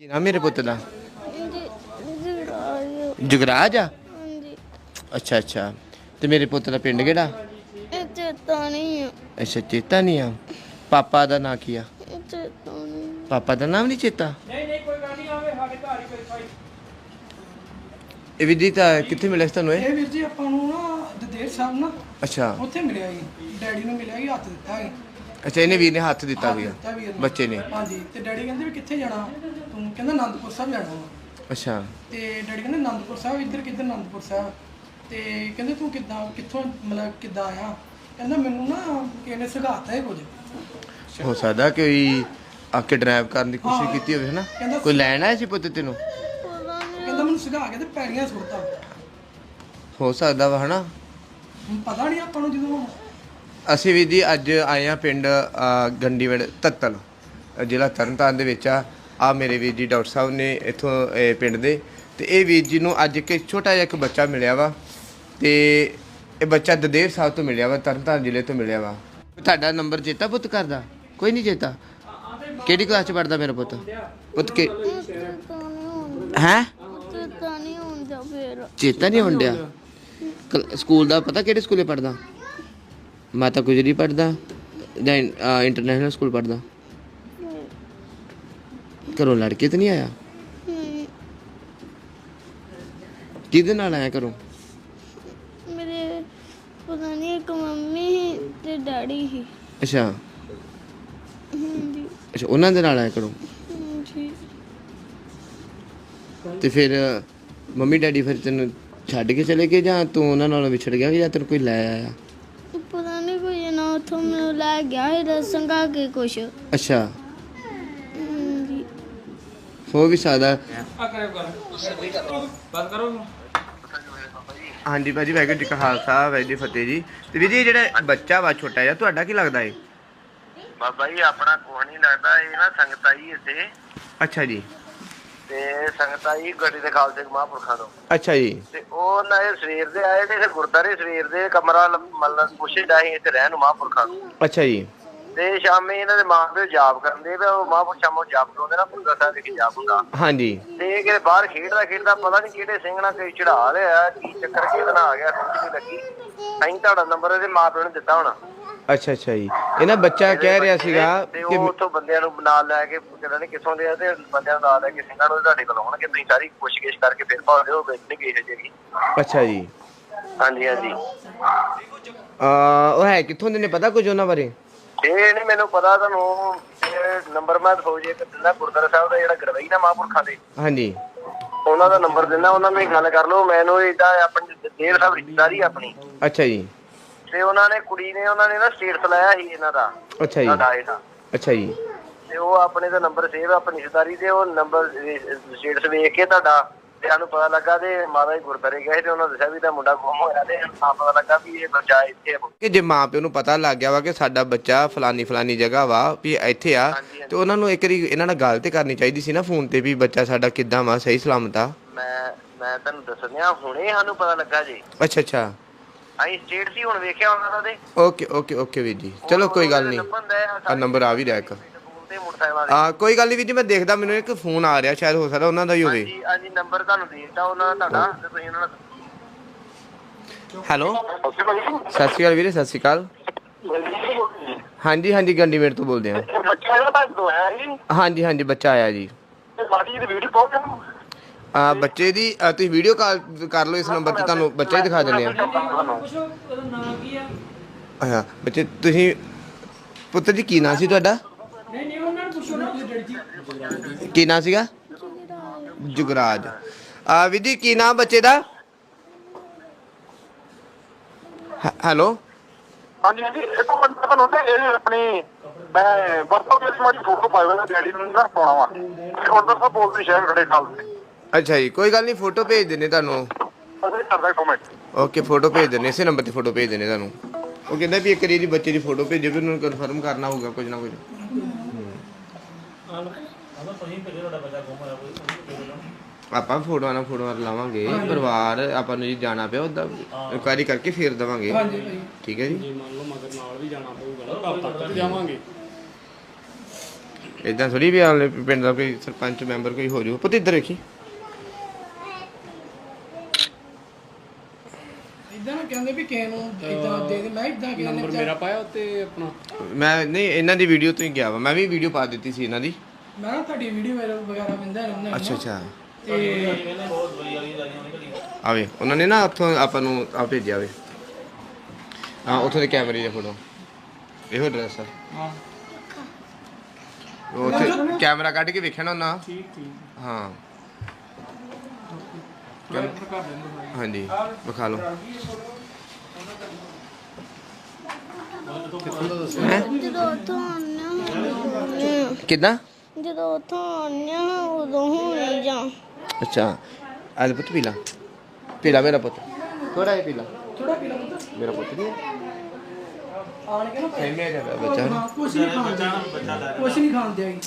ਕੀ ਨਾਮ ਮੇਰੇ ਪੁੱਤ ਦਾ? ਜਗਰਾਜ ਆ? ਹਾਂਜੀ। ਅੱਛਾ ਅੱਛਾ। ਤੇ ਮੇਰੇ ਪੁੱਤ ਦਾ ਪਿੰਡ ਕਿਹੜਾ? ਇਹ ਚੇਤਾ ਨਹੀਂ ਆ। ਅੱਛਾ ਚੇਤਾ ਨਹੀਂ ਆ। ਪਾਪਾ ਦਾ ਨਾਂ ਕੀ ਆ? ਇਹ ਚੇਤਾ ਨਹੀਂ ਪਾਪਾ ਦਾ ਨਾਮ ਨਹੀਂ ਚੇਤਾ ਇਹ ਵਿਧੀ ਤਾਂ ਕਿੱਥੇ ਮਿਲਿਆ ਸੀ ਤੁਹਾਨੂੰ ਇਹ? ਇਹ ਵੀਰ ਜੀ ਆਪਾਂ ਨੂੰ ਨਾ ਦਦੇਰ ਸਾਹਿਬ ਨਾ ਅੱਛਾ। ਉੱਥੇ ਮਿਲਿਆ ਜੀ ਡੈਡੀ ਨੂੰ ਮਿਲਿਆ ਜੀ ਹੱਥ ਦਿੱਤਾ ਜੀ ਅੱਛਾ ਇਹਨੇ ਵੀਰ ਨੇ ਹੱਥ ਦਿੱਤਾ ਵੀਰ ਨੇ ਬੱਚੇ ਨੇ। ਹਾਂਜੀ ਤੇ ਡੈਡੀ ਕਹਿੰਦੇ ਵੀ ਕਿੱਥੇ ਜਾਣਾ? ਤੂੰ ਕਹਿੰਦਾ ਆਨੰਦਪੁਰ ਸਾਹਿਬ ਜਾਣਾ ਵਾ। ਅੱਛਾ। ਤੇ ਡੈਡੀ ਕਹਿੰਦੇ ਆਨੰਦਪੁਰ ਸਾਹਿਬ ਇੱਧਰ ਕਿੱਧਰ ਆਨੰਦਪੁਰ ਸਾਹਿਬ? ਤੇ ਕਹਿੰਦੇ ਤੂੰ ਕਿੱਦਾਂ ਕਿੱਥੋਂ ਮਤਲਬ ਕਿੱਦਾਂ ਆਇਆ? ਕਹਿੰਦਾ ਮੈਨੂੰ ਨਾ ਕਿਸੇ ਨੇ ਸਿਖਾਤਾ ਹੈ ਕੁਝ। ਹੋ ਸਕਦਾ ਕੋਈ ਆ ਕੇ ਡਰਾਈਵ ਕਰਨ ਦੀ ਕੋਸ਼ਿਸ਼ ਕੀਤੀ ਹੋਵੇ ਹਨਾ? ਕਹਿੰਦਾ ਕੋਈ ਲੈਣ ਆਇਆ ਸੀ ਪੁੱਤ ਤੈਨੂੰ? ਕਹਿੰਦਾ ਮੈਨੂੰ ਸਿਖਾ ਕੇ ਤੇ ਪੈੜੀਆਂ ਸੁੱਟਤਾ। ਹੋ ਸਕਦਾ ਵਾ ਹਨਾ? ਹੁਣ ਪਤਾ ਨਹੀਂ ਆਪਾਂ ਨੂੰ ਜਦੋਂ ਅਸੀਂ ਵੀ ਜੀ ਅੱਜ ਆਏ ਆ ਪਿੰਡ ਅ, ਗੰਡੀਵੜ ਤੱਤਲ ਅ, ਜ਼ਿਲ੍ਹਾ ਤਰਨਤਾਰਨ ਦੇ ਵਿੱਚ ਆ। ਆ ਮੇਰੇ ਵੀਰ ਜੀ ਡਾਕਟਰ ਸਾਹਿਬ ਨੇ ਇੱਥੋਂ ਪਿੰਡ ਦੇ। ਤੇ ਇਹ ਵੀਰ ਜੀ ਨੂੰ ਅੱਜ ਇੱਕ ਛੋਟਾ ਜਿਹਾ ਇੱਕ ਬੱਚਾ ਮਿਲਿਆ ਵਾ। ਤੇ ਇਹ ਬੱਚਾ ਦਦੇਰ ਸਾਹਿਬ ਤੋਂ ਮਿਲਿਆ ਵਾ, ਤਰਨਤਾਰਨ ਜ਼ਿਲ੍ਹੇ ਤੋਂ ਮਿਲਿਆ ਵਾ। ਤੁਹਾਡਾ ਨੰਬਰ ਚੇਤਾ ਪੁੱਤ ਕਰਦਾ ਕੋਈ ਨਹੀਂ ਚੇਤਾ? ਕਿਹੜੀ ਕਲਾਸ ਚ ਪੜਦਾ ਮੇਰਾ ਪੁੱਤ? ਪੁੱਤ ਕੇ ਚੇਤਾ ਹੈ? ਚੇਤਾ ਨਹੀਂ ਹੁੰਦਾ ਫੇਰ ਚੇਤਾ ਨਹੀਂ ਹੁੰਦਿਆ ਸਕੂਲ ਦਾ ਪਤਾ ਕਿਹੜੇ ਸਕੂਲੇ ਪੜਦਾ ਮਾਤਾ ਗੁਜਰੀ ਪੜਦਾ ਜਾਂ ਇੰਟਰਨੈਸ਼ਨਲ ਸਕੂਲ ਪੜਦਾ ਘਰੋਂ ਲੜ ਕੇ ਤਾਂ ਨਹੀਂ ਆਇਆ? ਹਮ, ਕਿਹਦੇ ਨਾਲ ਆਇਆ ਘਰੋਂ? ਮੇਰੇ ਪਤਾ ਨਹੀਂ ਇੱਕ ਮੰਮੀ ਸੀ ਤੇ ਡੈਡੀ ਸੀ। ਅੱਛਾ। ਹਾਂਜੀ। ਅੱਛਾ ਉਹਨਾਂ ਦੇ ਨਾਲ ਆਇਆ ਘਰੋਂ? ਹਾਂਜੀ। ਤੇ ਫਿਰ ਮੰਮੀ ਡੈਡੀ ਫਿਰ ਤੈਨੂੰ ਛੱਡ ਕੇ ਚਲੇ ਗਏ ਜਾਂ ਤੂੰ ਉਹਨਾਂ ਨਾਲ ਵਿਛੜ ਗਿਆ ਜਾਂ ਤੈਨੂੰ ਕੋਈ ਲੈ ਆਇਆ? ਪਤਾ ਨਹੀਂ ਕੋਈ ਨਾ ਉੱਥੋਂ ਮੈਨੂੰ ਲੈ ਗਿਆ ਸੀ ਰਸੰਗਾ ਕੇ ਕੁਛ। ਅੱਛਾ। ਹੋ ਵੀ ਸਕਦਾ। ਹਾਂਜੀ ਭਾਜੀ ਵਾਹਿਗੁਰੂ ਜੀ ਕਾ ਖਾਲਸਾ ਵਾਹਿਗੁਰੂ ਜੀ ਫਤਿਹ ਜੀ। ਤੇ ਵੀਰ ਜੀ ਇਹ ਜਿਹੜਾ ਬੱਚਾ ਵਾ ਛੋਟਾ ਜਿਹਾ ਤੁਹਾਡਾ ਕੀ ਲੱਗਦਾ ਏ? ਬਾਬਾ ਜੀ ਆਪਣਾ ਕੁਛ ਨਹੀਂ ਲੱਗਦਾ ਇਹ ਨਾ ਸੰਗਤ ਇੱਥੇ। ਅੱਛਾ ਜੀ। ਤੇ ਸੰਗਤ ਗੱਡੀ ਦੇ ਖਾਲਸੇ ਮਹਾਂਪੁਰਖਾਂ ਤੋਂ। ਅੱਛਾ ਜੀ। ਤੇ ਉਹ ਨਾ ਇਹ ਸਵੇਰ ਦੇ ਆਏ ਤੇ ਫਿਰ ਗੁਰਦਾਰੇ ਸਵੇਰ ਦੇ ਕਮਰਾ ਮਤਲਬ ਪੁੱਛਦਾ ਸੀ ਇੱਥੇ ਰਹਿਣ ਨੂੰ ਮਹਾਂਪੁਰਖਾਂ ਨੂੰ ਅੱਛਾ ਜੀ। ਤੇ ਸ਼ਾਮੇ ਇਹਨਾਂ ਦੇ ਮਾਂ ਪਿਓ ਜਾਪ ਕਰਦੇ ਵੀ ਉਹ ਮਹਾਂਪੁਰਖ ਸ਼ਾਮੋਂ ਜਾਪ ਕਰਾਉਂਦੇ ਨਾ ਪੁੰਦਾ ਸਾਹਿਬ ਵਿਖੇ ਜਾਪ ਹੁੰਦਾ। ਹਾਂਜੀ। ਤੇ ਇਹ ਕਿਤੇ ਬਾਹਰ ਖੇਡਦਾ ਖੇਡਦਾ ਪਤਾ ਨਹੀਂ ਕਿਹੜੇ ਸਿੰਘ ਨਾਲ ਕੋਈ ਚੜਾ ਲਿਆ ਕੀ ਚੱਕਰ ਕਿਹਦੇ ਨਾਲ ਆ ਗਿਆ ਸਮਝ ਨਹੀਂ ਲੱਗੀ। ਅਸੀਂ ਤੁਹਾਡਾ ਨੰਬਰ ਇਹਦੇ ਮਾਂ ਪਿਓ ਨੇ ਦਿੱਤਾ ਹੋਣਾ। ਅੱਛਾ ਅੱਛਾ ਜੀ। ਇਹਨਾਂ ਬੱਚਾ ਕਹਿ ਰਿਹਾ ਸੀਗਾ ਤੇ ਕਿ ਉਹ ਉੱਥੋਂ ਬੰਦਿਆਂ ਨੂੰ ਨਾਲ ਲੈ ਕੇ ਕਹਿੰਦਾ ਨਹੀਂ ਕਿੱਥੋਂ ਦੇ ਆ ਤੇ ਬੰਦਿਆਂ ਨੂੰ ਨਾਲ ਲੈ ਕੇ ਸਿੰਘਾਂ ਨੂੰ ਤੁਹਾਡੇ ਕੋਲ ਆਉਣਗੇ ਤੁਸੀਂ ਸਾਰੀ ਪੁੱਛਗਿੱਛ ਕਰਕੇ ਫਿਰ ਭਾਵੇਂ ਉਹ ਵਿੱਚ ਨਹੀਂ ਗਈ ਹੈਗੀ ਅੱਛਾ ਜੀ। ਹਾਂਜੀ ਹਾਂਜੀ। ਆ ਉਹ ਹੈ ਕਿੱਥੋਂ ਦੇ ਨੇ ਪਤਾ ਕੁਝ ਉਹਨਾਂ ਬਾਰੇ? ਇਹ ਨਹੀਂ ਮੈਨੂੰ ਪਤਾ ਤੁਹਾਨੂੰ ਇਹ ਨੰਬਰ ਮੈਂ ਫੌਜੀ ਇੱਕ ਦਿੰਦਾ ਗੁਰਦੁਆਰਾ ਸਾਹਿਬ ਦਾ ਜਿਹੜਾ ਗਰਵਈ ਨਾ ਮਹਾਂਪੁਰਖਾਂ ਦੇ ਹਾਂਜੀ। ਉਹਨਾਂ ਦਾ ਨੰਬਰ ਦਿੰਦਾ ਉਹਨਾਂ ਨਾਲ ਹੀ ਗੱਲ ਕਰ ਲਓ ਮੈਨੂੰ ਇਦਾਂ ਆਪਣੀ ਦੇਰ ਸਾਹਿਬ ਰਿਸ਼ਤੇਦਾਰੀ ਆਪਣੀ। ਅੱਛਾ ਜੀ। ਤੇ ਉਹਨਾਂ ਨੇ ਕੁੜੀ ਨੇ ਉਹਨਾਂ ਨੇ ਨਾ ਸਟੇਟਸ ਲਾਇਆ ਸੀ ਇਹਨਾਂ ਦਾ ਅੱਛਾ ਜੀ। ਸਾਡਾ ਇਹਦਾ ਅੱਛਾ ਜੀ। ਤੇ ਉਹ ਆਪਣੇ ਦਾ ਨੰਬਰ ਸੇਵ ਆਪਣੀ ਰਿਸ਼ਤੇਦਾਰੀ ਤੇ ਉਹ ਨੰਬਰ ਸਟੇਟਸ ਵੇਖ ਕੇ ਤੁਹਾਡਾ ਤੇ ਸਾਨੂੰ ਪਤਾ ਲੱਗਾ ਤੇ ਮਾਤਾ ਜੀ ਗੁਰਦਾਰੇ ਗਏ ਤੇ ਉਹਨਾਂ ਦੱਸਿਆ ਵੀ ਤਾਂ ਮੁੰਡਾ ਗੁੰਮ ਹੋਇਆ ਤੇ ਸਾਨੂੰ ਪਤਾ ਲੱਗਾ ਵੀ ਇਹ ਬੱਚਾ ਇੱਥੇ ਆ। ਕਿ ਜੇ ਮਾਂ ਪਿਓ ਨੂੰ ਪਤਾ ਲੱਗ ਗਿਆ ਵਾ ਕਿ ਸਾਡਾ ਬੱਚਾ ਫਲਾਨੀ ਫਲਾਨੀ ਜਗ੍ਹਾ ਵਾ ਵੀ ਇੱਥੇ ਆ। ਤੇ ਉਹਨਾਂ ਨੂੰ ਇੱਕ ਵਾਰੀ ਇਹਨਾਂ ਨਾਲ ਗੱਲ ਤੇ ਕਰਨੀ ਚਾਹੀਦੀ ਸੀ ਨਾ ਫੋਨ ਤੇ ਵੀ ਬੱਚਾ ਸਾਡਾ ਕਿੱਦਾਂ ਵਾ ਸਹੀ ਸਲਾਮਤ ਆ? ਮੈਂ ਮੈਂ ਤੁਹਾਨੂੰ ਦੱਸਣਿਆ ਹੁਣੇ ਸਾਨੂੰ ਪਤਾ ਲੱਗਾ ਜੀ। ਅੱਛਾ ਅੱਛਾ। ਅਸੀਂ ਸਟੇਟ ਸੀ ਹੁਣ ਵੇਖਿਆ ਉਹਨਾਂ ਦਾ ਤੇ। ਓਕੇ ਓਕੇ ਓਕੇ ਵੀਰ ਜੀ। ਚਲੋ ਕੋਈ ਗੱਲ ਨਹੀਂ। ਆ ਨੰਬਰ ਆ ਵੀ ਰਿਹਾ ਇੱਕ। ਮੋਟਰਸਾਈਕਲਾਂ ਦੇ ਆ ਕੋਈ ਗੱਲ ਨਹੀਂ ਵੀਰ ਜੀ ਮੈਂ ਦੇਖਦਾ ਮੈਨੂੰ ਇੱਕ ਫੋਨ ਆ ਰਿਹਾ ਸ਼ਾਇਦ ਹੋ ਸਕਦਾ ਉਹਨਾਂ ਦਾ ਹੀ ਹੋਵੇ। ਹਾਂਜੀ ਹਾਂਜੀ ਨੰਬਰ ਤੁਹਾਨੂੰ ਦੇ ਦਿੱਤਾ ਉਹਨਾਂ ਦਾ ਤੁਹਾਡਾ ਤੇ ਤੁਸੀਂ ਉਹਨਾਂ ਨਾਲ ਹੈਲੋ। ਸਤਿ ਸ਼੍ਰੀ ਅਕਾਲ ਵੀਰੇ ਸਤਿ ਸ਼੍ਰੀ ਅਕਾਲ। ਹਾਂਜੀ ਹਾਂਜੀ ਗੰਡੀਮੇਟ ਤੋਂ ਬੋਲਦੇ ਆ। ਬੱਚਾ ਜਿਹੜਾ ਤੁਹਾਡੇ ਤੋਂ ਆਇਆ ਜੀ ਹਾਂਜੀ ਹਾਂਜੀ ਬੱਚਾ ਆਇਆ ਜੀ। ਤੇ ਦੀ ਵੀਡੀਓ ਆ ਬੱਚੇ ਦੀ ਤੁਸੀਂ ਵੀਡੀਓ ਕਾਲ ਕਰ ਲਓ ਇਸ ਨੰਬਰ ਤੇ ਤੁਹਾਨੂੰ ਬੱਚਾ ਹੀ ਦਿਖਾ ਦਿੰਦੇ ਆ? ਅੱਛਾ ਬੱਚੇ ਤੁਸੀਂ ਪੁੱਤਰ ਜੀ ਕੀ ਨਾਂ ਸੀ ਤੁਹਾਡਾ ਨਹੀਂ ਨਹੀਂ ਉਹਨਾਂ ਨੂੰ ਪੁੱਛੋ ਨਾ ਡੈਡੀ ਜੀ ਕੀ ਨਾਂ ਸੀਗਾ? ਜੁਗਰਾਜ। ਆ ਵਿਧੀ ਕੀ ਨਾਂ ਬੱਚੇ ਦਾ? ਹੈਲੋ? ਹਾਂਜੀ ਹਾਂਜੀ ਇੱਕ ਮਿੰਟ ਤੁਹਾਨੂੰ ਤੇ ਇਹ ਆਪਣੀ ਮੈਂ ਵਰਤੋਂ ਕੇ ਮਾੜੀ ਫੋਟੋ ਪਾਇਆ ਹੋਇਆ ਡੈਡੀ ਨੂੰ ਨਾ ਪਾਉਣਾ ਵਾ। ਹੁਣ ਤਾਂ ਸਭ ਬੋਲਦੇ ਸ਼ਹਿਰ ਖੜੇ ਖਾਲ ਅੱਛਾ ਜੀ ਕੋਈ ਗੱਲ ਨਹੀਂ ਫੋਟੋ ਭੇਜ ਦਿੰਨੇ ਤੁਹਾਨੂੰ। ਅਸੀਂ ਕਰਦਾ ਕਮੈਂਟ ਓਕੇ ਫੋਟੋ ਭੇਜ ਦਿੰਨੇ ਇਸੇ ਨੰਬਰ ਤੇ ਫੋਟੋ ਭੇਜ ਦਿੰਨੇ ਤੁਹਾਨੂੰ। ਉਹ ਕਹਿੰਦਾ ਵੀ ਇੱਕ ਦੀ ਬੱਚੇ ਦੀ ਫੋਟੋ ਭੇਜੋ ਵੀ ਉਹਨੂੰ ਕਨਫਰਮ ਕਰਨਾ ਹੋਊਗਾ ਕੁਝ ਨਾ ਕੁਝ। ਆਪਾਂ ਫੋਟੋਆਂ ਨਾਲ ਫੋਟੋਆਂ ਲਾਵਾਂਗੇ ਪਰਿਵਾਰ ਆਪਾਂ ਨੂੰ ਜੀ ਜਾਣਾ ਪਿਆ ਉਹਦਾ ਇਨਕੁਆਇਰੀ ਕਰਕੇ ਫੇਰ ਦਵਾਂਗੇ। ਠੀਕ ਹੈ ਜੀ? ਮੰਨ ਲਓ ਮਗਰ ਨਾਲ ਵੀ ਜਾਣਾ ਪਊਗਾ ਨਾ ਤੱਕ ਜਾਵਾਂਗੇ। ਇਦਾਂ ਥੋੜੀ ਵੀ ਆਲੇ ਪਿੰਡ ਦਾ ਕੋਈ ਸਰਪੰਚ ਮੈਂਬਰ ਕੋਈ ਹੋ ਜਾਊ। ਪੁੱਤ ਇੱਧਰ ਵੇਖੀ। ਇਦਾਂ ਨਾ ਕਹਿੰਦੇ ਵੀ ਕਿਸੇ ਨੂੰ ਇਦਾਂ ਦੇ ਦੇ ਮੈਂ ਇਦਾਂ ਕਿਸੇ ਨੰਬਰ ਮੇਰਾ ਪਾਇਆ ਉੱਤੇ ਆਪਣਾ। ਮੈਂ ਨਹੀਂ ਇਹਨਾਂ ਦੀ ਵੀਡੀਓ ਤੋਂ ਹੀ ਗਿਆ ਵਾ। ਮੈਂ ਵੀ ਵੀਡੀਓ ਪਾ ਦਿੱਤੀ ਸੀ ਇਹਨਾਂ ਦੀ। ਮੈਂ ਨਾ ਤੁਹਾਡੀ ਵੀਡੀਓ ਵਗੈਰਾ ਬੰਦਾ ਰਹਿੰਦਾ ਅੱਛਾ ਅੱਛਾ। ਤੇ ਆਵੇ ਉਹਨਾਂ ਨੇ ਨਾ ਉੱਥੋਂ ਆਪਾਂ ਨੂੰ ਆ ਭੇਜਿਆ ਵੇ। ਹਾਂ ਉੱਥੋਂ ਦੇ ਕੈਮਰੇ ਦੀ ਫੋਟੋ। ਇਹੋ ਡਰੈਸ ਆ। ਹਾਂ। ਉਹ ਉੱਥੇ ਕੈਮਰਾ ਕੱਢ ਕੇ ਵੇਖਿਆ ਨਾ ਉਹਨਾਂ। ਠੀਕ ਠੀਕ। ਹਾਂ। ਹਾਂਜੀ ਵਿਖਾ ਲਓ। ਕਿਦਾਂ? ਜਦੋਂ ਉੱਥੋਂ ਆਉਂਦੇ ਹਾਂ ਉਦੋਂ ਹੋਣੀ ਜਾਂ। ਅੱਛਾ ਆਲ ਪੁੱਤ ਪੀਲਾ। ਪੀਲਾ ਮੇਰਾ ਪੁੱਤ। ਥੋੜਾ ਜਿਹਾ ਪੀਲਾ। ਥੋੜਾ ਪੀਲਾ ਪੁੱਤ। ਮੇਰਾ ਪੁੱਤ ਨਹੀਂ ਆਣ ਕੇ ਨਾ ਐਵੇਂ ਜਿਹਾ ਬੱਚਾ। ਕੁਛ ਨਹੀਂ ਖਾਂਦੇ ਕੁਛ ਨਹੀਂ ਖਾਂਦੇ ਆਈ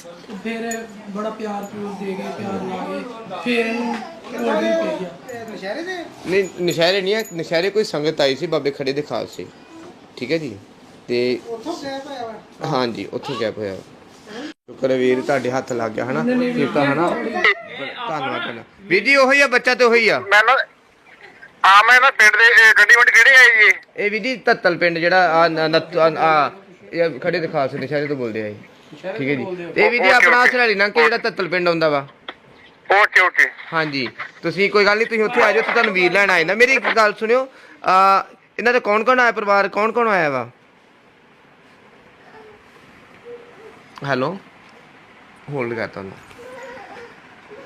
ਫਿਰ ਬੜਾ ਪਿਆਰ ਪਿਉਰ ਦੇ ਕੇ ਪਿਆਰ ਲਾ ਕੇ ਫਿਰ ਇਹਨੂੰ ਕੋਲ ਵੀ ਪਈ ਆ ਨਹੀਂ ਨਸ਼ਹਿਰੇ ਨਹੀਂ ਆ ਨਸ਼ਹਿਰੇ ਕੋਈ ਸੰਗਤ ਆਈ ਸੀ ਬਾਬੇ ਖੜੇ ਦੇ ਖਾਲਸੇ ਠੀਕ ਹੈ ਜੀ। ਤੇ ਉੱਥੋਂ ਗੈਪ ਹੋਇਆ ਹਾਂਜੀ ਉੱਥੋਂ ਗੈਪ ਹੋਇਆ। ਸ਼ੁਕਰ ਹੈ ਵੀਰ ਤੁਹਾਡੇ ਹੱਥ ਲੱਗ ਗਿਆ ਹਨਾ? ਕੀਤਾ ਹਨਾ? ਧੰਨਵਾਦ ਕਰਨਾ। ਵੀਰ ਜੀ ਉਹੀ ਆ ਬੱਚਾ ਤੇ ਉਹੀ ਆ? ਮੈਂ ਨਾ ਆ ਮੈਂ ਨਾ ਪਿੰਡ ਦੇ ਗੱਡੀ ਵੰਡ ਕਿਹੜੇ ਆਏ ਜੀ ਇਹ ਵੀ ਜੀ ਤੱਤਲ ਪਿੰਡ ਜਿਹੜਾ ਆ ਨ- ਨੱਤ- ਆ ਆ ਇਹ ਖੜੇ ਦੇ ਨਸ਼ਹਿਰੇ ਤੋਂ ਬੋਲਦੇ ਆ ਇਹ। ਠੀਕ ਹੈ ਜੀ। ਤੇ ਇਹ ਵੀ ਜੀ ਆਪਣਾ ਸਰਾਲੀ ਨਾ ਕਿ ਜਿਹੜਾ ਤੱਤਲ ਪਿੰਡ ਆਉਂਦਾ ਵਾ? Okay okay. ਹਾਂਜੀ। ਤੁਸੀਂ ਕੋਈ ਗੱਲ ਨਹੀਂ ਤੁਸੀਂ ਉੱਥੇ ਆ ਜਾਓ ਤੇ ਤੁਹਾਨੂੰ ਵੀਰ ਲੈਣ ਆਏ ਨਾ। ਮੇਰੀ ਇੱਕ ਗੱਲ ਸੁਣਿਓ ਆ ਇਹਨਾਂ ਦਾ ਕੌਣ ਕੌਣ ਆਇਆ ਪਰਿਵਾਰ ਕੌਣ ਕੌਣ ਆਇਆ ਵਾ? ਹੈਲੋ? ਹੋਲਡ ਕਰਤਾ ਉਹਨੂੰ।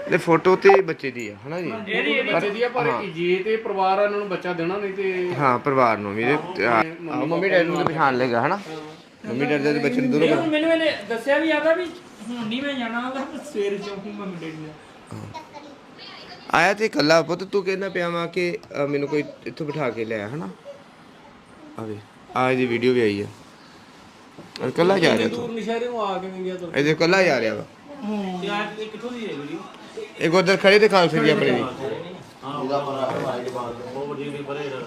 ਇਹ ਫੋਟੋ ਤੇ ਬੱਚੇ ਦੀ ਆ ਹਨਾ ਜੀ? ਇਹਦੀ ਇਹਦੀ ਬੱਚੇ ਦੀ ਆ ਪਰ ਜੇ ਤੇ ਪਰਿਵਾਰ ਆ ਇਹਨਾਂ ਨੂੰ ਬੱਚਾ ਦੇਣਾ ਨਹੀਂ ਤੇ ਹਾਂ ਪਰਿਵਾਰ ਨੂੰ ਵੀ। ਇਹ- ਆ ਆ, ਮੰਮੀ ਡੈਡੀ ਨੂੰ ਤਾਂ ਪਛਾਣ ਲੇਗਾ ਹਨਾ? ਮੰਮੀ ਡੈਡੀ ਦੇ ਬੱਚੇ ਨੂੰ ਦੂਰੋਂ ਇਹ ਹੁਣ ਮੈਨੂੰ ਇਹਨੇ ਦੱਸਿਆ ਵੀ ਆਦਾ ਵੀ ਹੁਣ ਨਹੀਂ ਮੈਂ ਜਾਣਾ ਉਹਦਾ ਸਵੇਰ ਚੌਂਕੀ ਮੰਮੀ ਡੈਡੀ ਦਾ ਆਇਆ ਤੇ ਇਕੱਲਾ ਪੁੱਤ ਤੂੰ ਕਹਿੰਦਾ ਪਿਆ ਵਾ ਕਿ ਅ, ਮੈਨੂੰ ਕੋਈ ਇੱਥੋਂ ਬਿਠਾ ਕੇ ਲਿਆ ਹਨਾ? ਆਵੇ ਆ ਇਹਦੀ ਵੀਡੀਓ ਵੀ ਆਈ ਆ। ਇਕੱਲਾ ਜਾ ਰਿਹਾ ਤੂੰ। ਦੂਰ ਨਸ਼ਹਿਰੇ ਨੂੰ ਆ ਕਿਵੇਂ ਗਿਆ ਤੂੰ। ਇਹਦੇ ਇਕੱਲਾ ਜਾ ਰਿਹਾ ਵਾ। ਆ ਇਹ ਕਿੱਥੋਂ ਦੀ ਹੈ ਵੀਡੀਓ ਇੱਕ ਉਧਰ ਖੜੇ ਤੇ ਖਾਲਸੇ ਦੀ ਆਪਣੇ। ਦੀ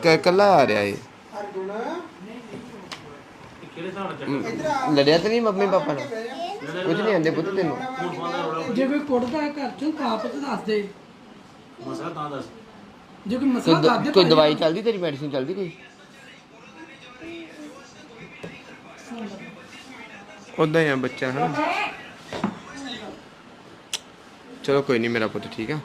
ਕ- ਇਕੱਲਾ ਆ ਰਿਹਾ ਇਹ। ਕਿਹੜੇ ਹਿਸਾਬ ਨਾਲ ਮ, ਲੜਿਆ ਤਾਂ ਨਹੀਂ ਮੰਮੀ ਪਾਪਾ ਨਾਲ? ਕੁਝ ਨਹੀਂ ਆਂਦੇ ਪੁੱਤ ਤੈਨੂੰ। ਜੇ ਕੋਈ ਕੁੱਟਦਾ ਹੈ ਘਰ ਚੋਂ ਤਾਂ ਆਪ ਤਾਂ ਦੱਸ ਦੇ। ਮਸਲਾ ਤਾਂ ਦੱਸ। ਜੇ ਕੋਈ ਮਸਲਾ ਦੱਸ ਦੇ ਕੋਈ ਭਾਈ। ਦਵਾਈ ਚੱਲਦੀ ਤੇਰੀ ਮੈਡੀਸਿਨ ਚੱਲਦੀ ਕੋਈ? ਉਦਾਂ ਹੀ ਆ ਬੱਚਾ ਹਨਾ? ਚਲੋ ਕੋਈ ਨਹੀਂ ਮੇਰਾ ਪੁੱਤ ਠੀਕ ਆ।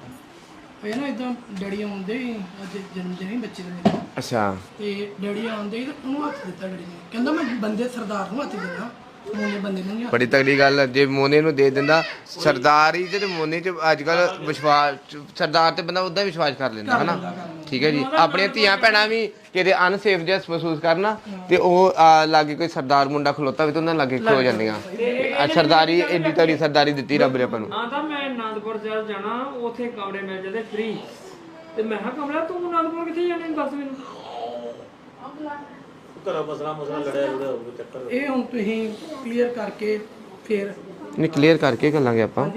ਇਹ ਨਾ ਇਦਾਂ ਡੈਡੀ ਆਉਂਦੇ ਹੀ ਅੱਜ ਜਨਮ ਦਿਨ ਹੀ ਬੱਚੇ ਦਾ ਮੇਰਾ। ਅੱਛਾ। ਤੇ ਡੈਡੀ ਆਉਂਦੇ ਹੀ ਤੇ ਉਹਨੂੰ ਹੱਥ ਦਿੱਤਾ ਡੈਡੀ ਨੇ। ਕਹਿੰਦਾ ਮੈਂ ਬੰਦੇ ਸਰਦਾਰ ਨੂੰ ਹੱਥ ਦੇਣਾ ਮੋਨੇ ਬੰਦੇ ਨੂੰ ਨਹੀਂ ਬੜੀ ਤਗੜੀ ਗੱਲ ਆ, ਜੇ ਮੋਨੇ ਨੂੰ ਦੇ ਦਿੰਦਾ ਸਰਦਾਰੀ ਤੇ ਮੋਨੇ ਚ ਅੱਜ ਕੱਲ ਵਿਸ਼ਵਾਸ ਸਰਦਾਰ ਤੇ ਬੰਦਾ ਉਦਾਂ ਵਿਸ਼ਵਾਸ ਕਰ ਲੈਂਦਾ ਹਨਾ? ਠੀਕ ਹੈ ਜੀ। ਆਪਣੀਆਂ ਧੀਆਂ ਭੈਣਾਂ ਵੀ ਕਿਤੇ ਅਨਸੇਫ ਜਿਹਾ ਮਹਿਸੂਸ ਕਰਨਾ ਤੇ ਉਹ ਆ, ਲਾਗੇ ਕੋਈ ਸਰਦਾਰ ਮੁੰਡਾ ਖਲੋਤਾ ਵੀ ਤੇ ਉਹਨਾਂ ਲਾਗੇ ਖਲੋ ਜਾਂਦੀਆਂ। ਆ ਸਰਦਾਰੀ ਏਡੀ ਤਗੜੀ ਸਰਦਾਰੀ ਦਿੱਤੀ ਰੱਬ ਨੇ ਆਪਾਂ ਨੂੰ। ਆਂਦਾ ਮੈਂ ਆਨੰਦਪੁਰ ਸਾਹਿਬ ਜਾਣਾ ਉੱਥੇ ਕਮਰੇ ਮਿਲ ਜਾਂਦੇ ਫ੍ਰੀ ਤੇ ਮੈਂ ਕਿਹਾ ਕਮਰਾ ਤੂੰ ਆਨੰਦਪੁਰ ਕਿੱਥੇ ਜਾਣੇ? ਦੱਸ ਮੈਨੂੰ। ਘਰੋਂ ਮਸਲਾ ਮਸਲਾ ਲੜਿਆ ਲੜਿਆ ਹੋਊਗਾ ਚੱਕਰ ਇਹ ਹੁਣ ਤੁਸੀਂ ਕਲੀਅਰ ਕਰਕੇ ਫਿਰ ਨਹੀਂ ਕਲੀਅਰ ਕਰਕੇ ਗੱਲਾਂਗੇ ਆਪਾਂ।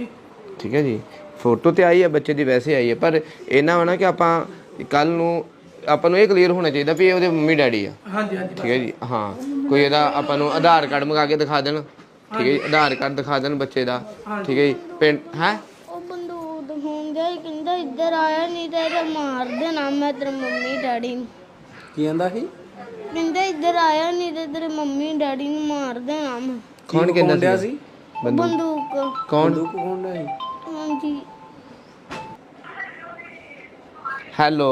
ਠੀਕ ਹੈ ਜੀ। ਫੋਟੋ ਤੇ ਆਈ ਹੈ ਬੱਚੇ ਦੀ ਵੈਸੇ ਆਈ ਹੈ ਪਰ ਇਹਨਾਂ ਵਾ ਨਾ ਕਿ ਆਪਾਂ ਕੱਲ ਨੂੰ ਆਪਾਂ ਨੂੰ ਇਹ ਕਲੀਅਰ ਹੋਣਾ ਚਾਹੀਦਾ ਵੀ ਇਹ ਉਹਦੇ ਮੰਮੀ ਡੈਡੀ ਆ। ਹਾਂਜੀ ਹਾਂਜੀ ਠੀਕ ਹੈ ਜੀ। ਹਾਂ ਕੋਈ ਇਹਦਾ ਆਪਾਂ ਨੂੰ ਆਧਾਰ ਕਾਰਡ ਮੰਗਾ ਕੇ ਦਿਖਾ ਦੇਣ। ਠੀਕ ਹੈ ਜੀ ਆਧਾਰ ਕਾਰਡ ਦਿਖਾ ਦੇਣ ਬੱਚੇ ਦਾ। ਠੀਕ ਹੈ ਜੀ ਪਿੰਡ ਹੈ? ਉਹ ਬੰਦੂਕ ਗਿਆ ਸੀ, ਕਹਿੰਦਾ ਇੱਧਰ ਆਇਆ ਨਹੀਂ ਤੇ ਇਹਦੇ ਮਾਰ ਦੇਣਾ ਮੈਂ ਤੇਰੇ ਮੰਮੀ ਡੈਡੀ ਨੂੰ। ਕੀ ਕਹਿੰਦਾ ਸੀ? ਕਹਿੰਦਾ ਇੱਧਰ ਆਇਆ ਨਹੀਂ ਤੇ ਤੇਰੇ ਮੰਮੀ ਡੈਡੀ ਨੂੰ ਮਾਰ ਦੇਣਾ ਮੈਂ। ਕੌਣ ਕਹਿੰਦਾ ਸੀ? ਬੰਦੂਕ। ਕੌਣ? ਦੁੱਖ ਹੋਣਾ ਸੀ। ਹਾਂਜੀ। ਹੈਲੋ।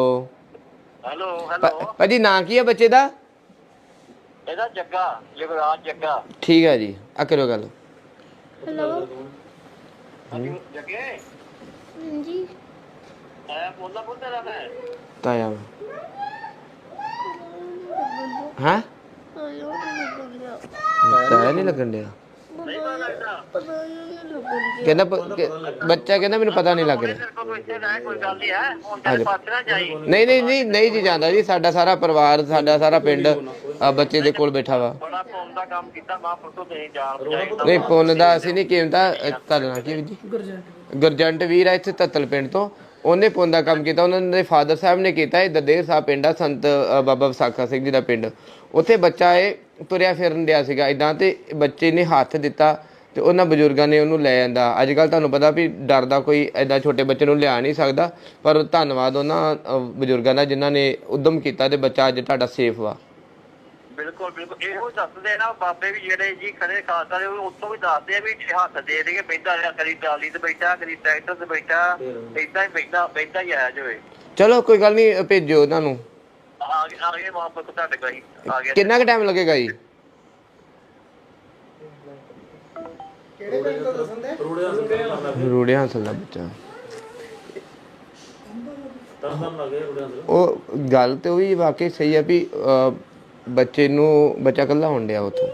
Hello hello. ਭਾਜੀ ਨਾਂ ਕੀ ਹੈ ਬੱਚੇ ਦਾ? ਇਹਦਾ ਜੱਗਾ ਯੁਵਰਾਜ ਜੱਗਾ। ਠੀਕ ਹੈ ਜੀ ਆ ਕਰੋ ਗੱਲ। ਹੈਲੋ। ਹਾਂਜੀ ਜੱਗੇ? ਹਾਂਜੀ। ਐ ਬੋਲਦਾ ਬੋਲਦਾ ਰਿਹਾ ਮੈਂ ਤਾਇਆ। ਹਾਂ? ਆਇਓ ਨਹੀਂ ਲੱਗਣ ਡਿਆ। ਕਹਿੰਦਾ ਪ- ਕਿ- ਬੱਚਾ ਕਹਿੰਦਾ ਮੈਨੂੰ ਪਤਾ ਨਹੀਂ ਲੱਗ ਰਿਹਾ। ਨਹੀਂ ਨਾ ਨਹੀਂ ਨਹੀਂ ਨਹੀਂ ਜੀ ਜਾਂਦਾ ਜੀ। ਸਾਡਾ ਸਾਰਾ ਪਰਿਵਾਰ ਸਾਡਾ ਸਾਰਾ ਪਿੰਡ ਬੱਚੇ ਦੇ ਕੋਲ ਬੈਠਾ ਵਾ। ਬੜਾ ਪੁੰਨ ਦਾ ਕੰਮ ਕੀਤਾ ਤੇ ਨਹੀਂ ਪੁੰਨ ਦਾ ਅਸੀਂ ਨਹੀਂ ਕੀਮਤਾ ਕਰਨਾ ਕੀ ਜੀ? ਗੁਰਜੰਟ ਵੀਰ ਆ ਇੱਥੇ ਤਤਲ ਪਿੰਡ ਤੋਂ। ਉਹਨੇ ਪੁੰਨ ਦਾ ਕੰਮ ਕੀਤਾ, ਉਹਨਾਂ ਦੇ ਫਾਦਰ ਸਾਹਿਬ ਨੇ ਕੀਤਾ, ਇਹ ਦਦੇਰ ਸਾਹਿਬ ਪਿੰਡ ਆ, ਸੰਤ ਬਾਬਾ ਵਿਸਾਖਾ ਸਿੰਘ ਜੀ ਦਾ ਪਿੰਡ। ਉੱਥੇ ਬੱਚਾ ਇਹ ਤੁਰਿਆ ਫਿਰਨ ਡਿਆ ਸੀਗਾ ਇਦਾਂ ਤੇ ਬੱਚੇ ਨੇ ਹੱਥ ਦਿੱਤਾ ਤੇ ਉਹਨਾਂ ਬਜ਼ੁਰਗਾਂ ਨੇ ਉਹਨੂੰ ਲੈ ਜਾਂਦਾ ਅੱਜ ਕੱਲ ਤੁਹਾਨੂੰ ਪਤਾ ਵੀ ਡਰ ਦਾ ਕੋਈ ਐਡਾ ਛੋਟੇ ਬੱਚੇ ਨੂੰ ਲਿਆ ਨਹੀਂ ਸਕਦਾ, ਪਰ ਧੰਨਵਾਦ ਉਹਨਾਂ ਬਜ਼ੁਰਗਾਂ ਦਾ ਜਿਨ੍ਹਾਂ ਨੇ ਉਦਮ ਕੀਤਾ ਤੇ ਬੱਚਾ ਅੱਜ ਤੁਹਾਡਾ ਸੇਫ ਵਾ। ਬਿਲਕੁਲ ਬਿਲਕੁਲ। ਇਹੋ ਦੱਸਦੇ ਨਾ ਬਾਬੇ ਵੀ ਜਿਹੜੇ ਜੀ ਖੜੇ ਖਾਲਸਾ ਦੇ ਉਹ ਉੱਥੋਂ ਵੀ ਦੱਸਦੇ ਆ ਵੀ ਹੱਥ ਦੇ ਦੇ ਕੇ ਬੈਠਾ ਰਿਹਾ ਕਦੀ ਟਰਾਲੀ ਤੇ ਬੈਠਾ ਕਦੀ ਟਰੈਕਟਰ ਤੇ ਬੈਠਾ। ਏਦਾਂ ਹੀ ਬੈਠਾ ਬੈਠਾ ਹੀ ਆਇਆ ਜੋਏ ਚਲੋ ਕੋਈ ਗੱਲ ਨਹੀਂ ਭੇਜੋ ਉਹਨਾਂ ਨੂੰ। ਆ ਗਏ ਆ ਗਏ ਪੁੱਤ ਤੁਹਾਡੇ ਕੋਲ ਹੀ ਆ ਗਿਆ ਕਿੰਨਾ ਕੁ ਟਾਈਮ ਲੱਗੇਗਾ ਜੀ? ਰੂੜੇ ਹਾਸਲ ਦਾ? ਬੱਚਾ। ਉਹ ਗੱਲ ਤੇ ਉਹ ਵੀ ਵਾਕਈ ਸਹੀ ਆ ਵੀ ਬੱਚੇ ਨੂੰ ਬੱਚਾ ਕੱਲਾ ਹੋਣ ਡਿਆ ਉਥੋਂ।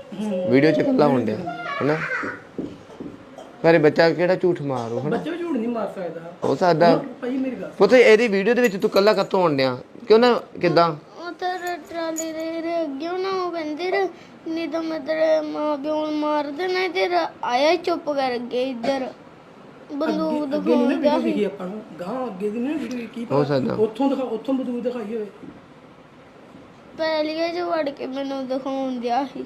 ਵੀਡੀਓ 'ਚ ਕੱਲਾ ਹੋਣ ਡਿਆ ਹੈਨਾ? ਪਰ ਬੱਚਾ ਕਿਹੜਾ ਝੂਠ ਮਾਰੂ ਹਨਾ? ਬੱਚਾ ਝੂਠ ਨਹੀਂ ਮਾਰ ਸਕਦਾ। ਹੋ ਸਕਦਾ। ਭਾਈ ਮੇਰੀ ਗੱਲ ਪੁੱਤ ਇਹਦੀ ਵੀਡੀਓ ਦੇ ਵਿੱਚ ਤੂੰ ਕੱਲਾ ਕੱਤੋਂ ਹੋਣ ਡਿਆ? ਕਿਉਂ ਨਾ ਕਿਦਾਂ? ਤਾਂ ਟਰਾਲੀ ਦੇ ਰੇ ਅੱਗੇ ਨਾ ਉਹ ਕਹਿੰਦੇ ਰ ਨਹੀਂ ਤਾਂ ਮੈਂ ਤੇਰੇ ਮਾਂ ਪਿਓ ਨੂੰ ਮਾਰ ਦੇਣਾ ਤੇ ਆਇਆ ਹੀ ਚੁੱਪ ਕਰ ਗਿਆ ਇੱਧਰ। ਬੰਦੂਕ ਦਿਖਾਉਣ ਵੀਡੀਓ ਗਿਆ ਦਿਖੀ ਆਪਾਂ ਨੂੰ। ਗਾਂ ਅੱਗੇ ਦੀ ਨਾ ਵੀਡੀਓ ਕੀ ਹੋ ਸਕਦਾ। ਉੱਥੋਂ ਦਿਖਾ ਉੱਥੋਂ ਬਦੂ ਦਿਖਾਈ ਹੋਵੇ। ਪਹਿਲੀਏ ਚ ਵੜ ਕੇ ਮੈਨੂੰ ਦਿਖਾਉਣ ਦਿਆ ਸੀ।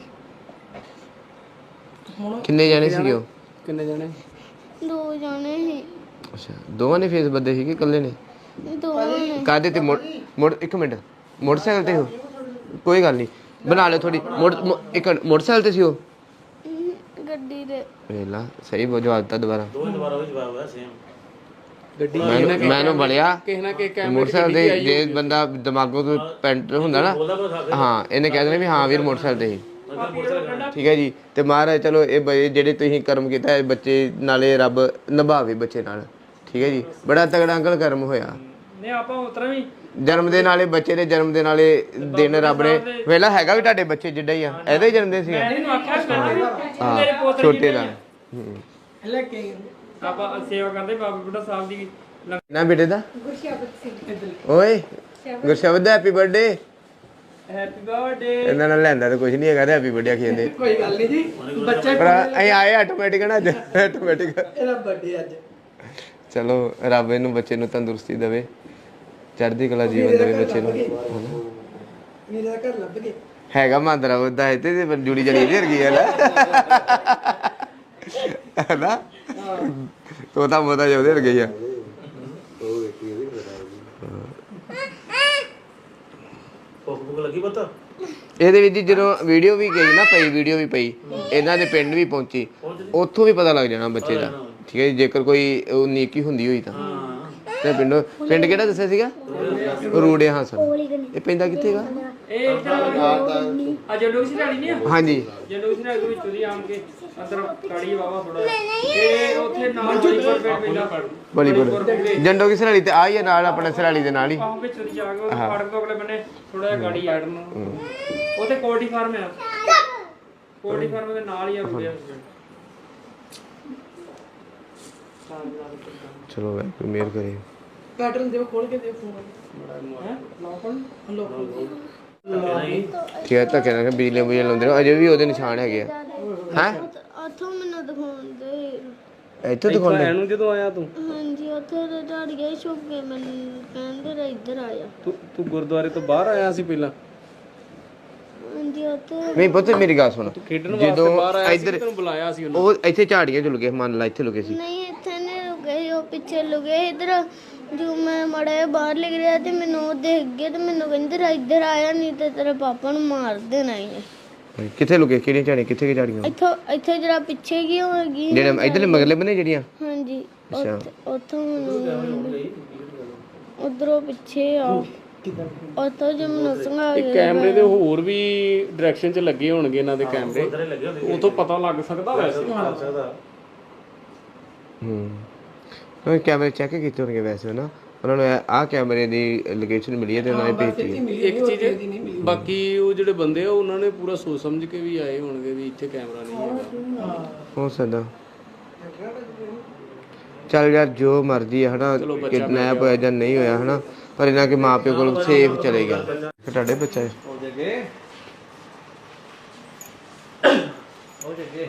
ਹੁਣ ਕਿੰਨੇ ਜਾਣੇ ਸੀਗੇ ਉਹ? ਕਿੰਨੇ ਜਣੇ? ਦੋ ਜਾਣੇ ਸੀ। ਅੱਛਾ ਦੋਵਾਂ ਨੇ ਫੇਸ ਬੱਦੇ ਸੀਗੇ ਇਕੱਲੇ ਨੇ? ਦੋਵਾਂ ਨੇ। ਕਾਦੇ ਤੇ? ਮੋੜ ਮੋੜ ਇੱਕ ਮਿੰਟ। ਮੋਟਰਸਾਈਕਲ ਤੇ ਹੋ? ਕੋਈ ਗੱਲ ਨਹੀਂ। ਬਣਾ ਲਿਓ ਥੋੜੀ ਮੋੜ ਮੋ- ਇੱਕ ਮਿੰਟ, ਮੋਟਰਸਾਈਕਲ ਤੇ ਸੀ ਉਹ? ਗੱਡੀ ਦੇ ਵੇਲਾ ਸਹੀ ਬੋ ਜਵਾਬ ਦਿੱਤਾ ਦੁਬਾਰਾ। ਗੱਡੀ ਮੈਨੂੰ ਮੈਨੂੰ ਬੜਿਆ। ਕਿਸੇ ਨਾ ਕਿਸੇ ਮੋਟਰਸਾਈਕਲ ਤੇ ਜੇ ਬੰਦਾ ਦਿਮਾਗੋਂ ਤੋਂ ਪੈਂਟ ਹੁੰਦਾ ਨਾ ਹਾਂ ਇਹਨੇ ਕਹਿ ਦੇਣਾ ਵੀ ਹਾਂ ਵੀਰ ਮੋਟਰਸਾਈਕਲ ਤੇ ਸੀ ਠੀਕ ਹੈ ਜੀ ਤੇ ਮਹਾਰਾਜ ਚਲੋ ਇਹ ਬ- ਜਿਹੜੇ ਤੁਸੀਂ ਕਰਮ ਕੀਤਾ ਇਹ ਬੱਚੇ ਨਾਲੇ ਰੱਬ ਨਿਭਾਵੇ ਬੱਚੇ ਨਾਲ। ਠੀਕ ਹੈ ਜੀ ਬੜਾ ਤਗੜਾ ਅੰਕਲ ਕਰਮ ਹੋਇਆ। ਨੇ ਆਪਾਂ ਉਤਰਾ ਵੀ। ਜਨਮ ਦੇ ਨਾਲੇ ਬੱਚੇ ਦੇ ਜਨਮ ਦੇ ਨਾਲੇ ਦਿਨ ਰੱਬ ਨੇ ਵੇਲਾ ਹੈਗਾ ਵੀ ਤੁਹਾਡੇ ਬੱਚੇ ਜਿੱਡਾ ਹੀ ਆ ਇਹਦਾ ਹੀ ਜਨਮ ਦਿਨ ਸੀ ਮੈਂ ਇਹਨੂੰ ਆਖਿਆ ਕਰਦੇ ਹਾਂ ਮੇਰੇ ਪੋਤਰੇ ਛੋਟੇ ਦਾ। ਹੂੰ। ਲੈ ਕੇ ਆਈ। ਆਪਾਂ ਸੇਵਾ ਕਰਦੇ ਬਾਬਾ ਬੁੱਢਾ ਸਾਹਿਬ ਦੀ ਲੰਗਰ। ਨਾ ਬੇਟੇ ਦਾ? ਓਏ Gurshabad happy birthday happy birthday ਇਹਨਾਂ ਨਾਲ ਲੈਂਦਾ ਤਾਂ ਕੁਝ ਨਹੀਂ ਹੈਗਾ ਤੇ ਹੈਪੀ ਬਰਥਡੇ ਆਖੀਂਦੇ ਕੋਈ ਗੱਲ ਨਹੀਂ ਜੀ ਬੱਚਾ ਪਰ ਅਸੀਂ ਆਏ ਆਟੋਮੈਟਿਕ ਨਾ ਅੱਜ ਆਟੋਮੈਟਿਕ ਇਹਦਾ ਬਰਥਡੇ ਅੱਜ। ਚਲੋ ਰੱਬ ਇਹਨੂੰ ਬੱਚੇ ਨੂੰ ਤੰਦਰੁਸਤੀ ਦੇਵੇ ਚੜ੍ਹਦੀ ਕਲਾ ਜੀਵਨ ਦੇਵੇ ਬੱਚੇ ਨੂੰ। ਮੇਰੇ ਦਾ ਘਰ ਲੱਭ ਗਏ। ਹੈਗਾ ਮਾਂਦਰਾ ਉਹਦਾ ਹੈ ਤੇ ਜੁੜੀ ਜੜੀ ਵਰਗੀ ਹੈ ਨਾ ਹੈਨਾ? ਤੋਤਾ ਮੋਤਾ ਜਿਹਾ ਉਹਦੇ ਵਰਗੀ ਆ। ਇਹਦੇ ਵਿੱਚ ਜਦੋਂ ਵੀਡੀਓ ਵੀ ਗਈ ਨਾ ਪਈ ਵੀਡੀਓ ਵੀ ਪਈ ਇਹਨਾਂ ਦੇ ਪਿੰਡ ਵੀ ਪਹੁੰਚੀ। ਉੱਥੋਂ ਵੀ ਪਤਾ ਲੱਗ ਜਾਣਾ ਬੱਚੇ ਦਾ। ਠੀਕ ਹੈ ਜੀ, ਜੇਕਰ ਕੋਈ ਉਹ ਨੀਕੀ ਹੁੰਦੀ ਹੋਈ ਤਾਂ। ਤੇ ਪਿੰਡ ਪਿੰਡ ਕਿਹੜਾ ਦੱਸਿਆ ਸੀਗਾ? ਰੂੜੇ ਹਾਂ ਸਰ। ਇਹ ਪੈਂਦਾ ਕਿੱਥੇਗਾ ਇਹ ਇੱਧਰ ਆ ਜੰਡੂ ਸੀ ਲੜੀ ਨਹੀਂ ਆ ਹਾਂਜੀ। ਜੰਡੂ ਸੀ ਲੜੀ ਵਿੱਚ ਦੀ ਆਮ ਕੇ। ਅੰਦਰ ਕਾੜੀ ਵਾਵਾ ਥੋੜਾ ਤੇ ਉੱਥੇ ਨਾਲ ਬੜੀਪੁਰ ਪਿੰਡ ਪੈਂਦਾ ਬਲੀਪੁਰ ਜੰਡੋ ਕੀ ਸਰਾਲੀ ਤੇ ਆਈ ਹੈ ਨਾਲ ਆਪਣੇ ਸਰਾਲੀ ਦੇ ਨਾਲ ਹੀ। ਆਹ ਵਿੱਚ ਦੀ ਜਾ ਕੇ ਉਹ ਫਾੜਕ ਤੋਂ ਅਗਲੇ ਬੰਨੇ ਥੋੜਾ ਜਿਹਾ ਗਾੜੀ ਆੜ ਨੂੰ। ਉੱਥੇ ਕੋਲਡੀ ਫਾਰਮ ਆ। ਕੋਲਡੀ ਫਾਰਮ ਦੇ ਨਾਲ ਹੀ ਆ ਰੁੜਿਆ ਚਲੋ ਵੈਰ ਮੇਰ ਕਰੇ ਪੈਟਰਨ ਦਿਓ ਖੋਲ ਕੇ ਦਿਓ ਫੋਨ। ਹੈ? ਲੋਕਲ ਲੋਕਲ ਠੀਕ ਹੈ ਤਾਂ ਕਹਿੰਦਾ ਕਿ ਬਿਜਲੀ ਬੁਜਲੀ ਲਾਉਂਦੇ ਨੇ ਅਜੇ ਵੀ ਉਹਦੇ ਨਿਸ਼ਾਨ ਹੈਗੇ ਆ। ਹੈ? ਉੱਥੋਂ ਮੈਨੂੰ ਦਿਖਾਉਣ ਦੇ ਇੱਥੇ ਦਿਖਾਉਂਦੇ? ਇਹਨੂੰ ਜਦੋਂ ਆਇਆ ਤੂੰ? ਹਾਂਜੀ ਉੱਥੇ ਤੇ ਝੜ ਗਿਆ ਛੁਪ ਕੇ ਮੈਨੂੰ ਕਹਿੰਦੇ ਰ ਇੱਧਰ ਆਇਆ ਤੂੰ ਤੂੰ ਗੁਰਦੁਆਰੇ ਤੋਂ ਬਾਹਰ ਆਇਆ ਸੀ ਪਹਿਲਾਂ? ਹਾਂਜੀ ਉੱਥੇ ਨਹੀਂ ਪੁੱਤ ਮੇਰੀ ਗੱਲ ਸੁਣ। ਖੇਡਣ ਵਾਸਤੇ ਜਦੋਂ ਬਾਹਰ ਆਇਆ ਸੀ ਇੱਧਰ ਤੈਨੂੰ ਬੁਲਾਇਆ ਸੀ ਉਹਨੇ? ਉਹ ਇੱਥੇ ਝਾੜੀਆਂ ਚੁਲ ਗਏ ਮੰਨ ਲਾ ਇੱਥੇ ਲੁਕੇ ਸੀ। ਨਹੀਂ ਇੱਥੇ ਨਹੀਂ ਰੁਕੇ ਉਹ ਪਿੱਛੇ ਲੁਕੇ ਇਧਰ। ਜੋ ਮੈਂ ਮੜਾ ਬਾਹਰ ਲਿਖ ਰਿਹਾ ਤੇ ਮੈਨੂੰ ਉਹ ਦੇਖ ਗਏ ਤੇ ਮੈਨੂੰ ਕਹਿੰਦੇ ਰ ਇੱਧਰ ਆਇਆ ਨਹੀਂ ਤੇ ਤੇਰੇ ਪਾਪਾ ਨੂੰ ਮਾਰ ਦੇਣਾ ਹੀ ਹੈ। ਕਿੱਥੇ ਲੁਕੇ? ਕਿਹੜੀਆਂ ਝਾੜੀਆਂ? ਕਿੱਥੇ ਕਿ ਝਾੜੀਆਂ? ਇੱਥੋਂ ਇੱਥੇ ਜਰਾ ਪਿੱਛੇ ਕੀ ਹੋਗੀ ਜਿਹੜੇ ਇਧਰਲੇ ਮਗਰਲੇ ਬਨੇ ਜਿਹੜੀਆਂ? ਹਾਂਜੀ। ਉੱਥੇ- ਉਧਰੋਂ ਪਿੱਛੇ ਆ। ਉੱਥੋਂ ਜੇ ਮੈਨੂੰ ਸੰਗਾ ਇਹ ਕੈਮਰੇ ਦੇ ਹੋਰ ਵੀ ਡਾਇਰੈਕਸ਼ਨ 'ਚ ਲੱਗੇ ਹੋਣਗੇ ਇਹਨਾਂ ਦੇ ਕੈਮਰੇ। ਉਥੋਂ ਪਤਾ ਲੱਗ ਸਕਦਾ ਵੈਸੇ। ਹੂੰ। ਉਹ ਕੈਮਰੇ ਚੈੱਕ ਕੀਤੇ ਹੋਣਗੇ ਵੈਸੇ ਨਾ ਉਹਨਾਂ ਨੂੰ ਆਹ ਕੈਮਰੇ ਦੀ ਲੋਕੇਸ਼ਨ ਮਿਲੀ ਹੈ ਤੇ ਉਹਨਾਂ ਨੇ ਭੇਜੀ ਹੈ। ਇੱਕ ਚੀਜ਼ ਬਾਕੀ ਉਹ ਜਿਹੜੇ ਬੰਦੇ ਆ ਉਹਨਾਂ ਨੇ ਪੂਰਾ ਸੋਚ ਸਮਝ ਕੇ ਵੀ ਆਏ ਹੋਣਗੇ ਵੀ ਇੱਥੇ ਕੈਮਰਾ ਨਹੀਂ ਹੈਗਾ। ਹੋ ਸਕਦਾ। ਚੱਲ ਯਾਰ ਜੋ ਮਰਜ਼ੀ ਹੈ ਹਨਾ? ਕਿਡਨੈਪ ਹੋਇਆ ਜਾਂ ਨਹੀਂ ਹੋਇਆ ਹਨਾ? ਪਰ ਇਹਨਾਂ ਕੇ ਮਾਪਿਓ ਕੋਲ ਸੇਫ ਚਲੇ ਗਿਆ। ਤੁਹਾਡੇ ਬੱਚਾ ਹੈ। ਹੋ ਜਗੇ। ਹੋ ਜਗੇ।